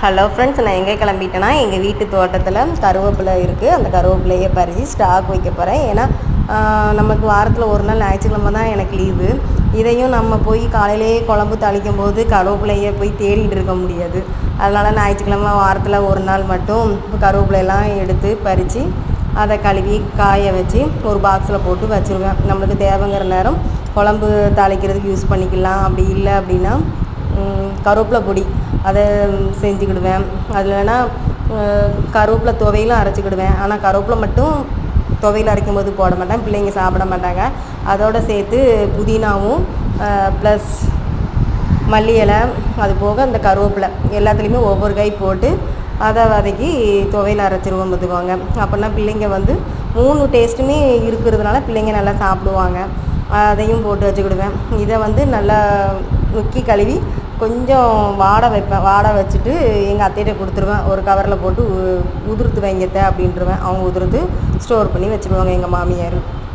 Hello friends நான் எங்கே கிளம்பிட்டேன்னா எங்கள் வீட்டு தோட்டத்தில் கருவேப்பிலை இருக்குது அந்த கருவேப்பிலையை பறித்து ஸ்டாக் வைக்க போகிறேன் ஏன்னா நமக்கு வாரத்தில் ஒரு நாள் ஞாயிற்றுக்கிழமை தான் எனக்கு லீவு இதையும் நம்ம போய் காலையிலேயே குழம்பு தாளிக்கும் போது கருவேப்பிலையை போய் தேடிட்டு இருக்க முடியாது. அதனால் ஞாயிற்றுக்கிழமை வாரத்தில் ஒரு நாள் மட்டும் கருவேப்பிலையெல்லாம் எடுத்து பறித்து அதை கழுவி காய வச்சு ஒரு பாக்ஸில் போட்டு வச்சுருவேன். நம்மளுக்கு தேவைங்கிற நேரம் குழம்பு தாளிக்கிறதுக்கு யூஸ் பண்ணிக்கலாம். அப்படி இல்லை அப்படின்னா கருவேப்பிலை பொடி அதை செஞ்சுக்கிடுவேன். அதில் வேணால் கருவேப்பிலை துவையிலும் அரைச்சிக்கிடுவேன். ஆனால் கருவேப்பிலை மட்டும் துவையில் அரைக்கும் போது போட மாட்டேன். பிள்ளைங்க சாப்பிட மாட்டாங்க. அதோடு சேர்த்து புதினாவும் ப்ளஸ் மல்லி இலை அது போக அந்த கருவேப்பிலை எல்லாத்துலேயுமே ஒவ்வொரு கை போட்டு அதை வதக்கி துவையில் அரைச்சிருவோம் பார்த்துக்குவாங்க அப்படின்னா பிள்ளைங்க வந்து மூணு டேஸ்ட்டுமே இருக்கிறதுனால பிள்ளைங்க நல்லா சாப்பிடுவாங்க. அதையும் போட்டு வச்சுக்கிடுவேன். இதை வந்து நல்லா முக்கி கழுவி கொஞ்சம் வாட வைப்பேன் வாட வச்சுட்டு எங்கள் அத்தைகிட்ட கொடுத்துருவேன். ஒரு கவரில் போட்டு உ- உதிர்த்து வைங்கத்த அப்படின்ட்டுருவேன் அவங்க உதிர்த்து ஸ்டோர் பண்ணி வச்சுருவாங்க எங்கள் மாமியார்.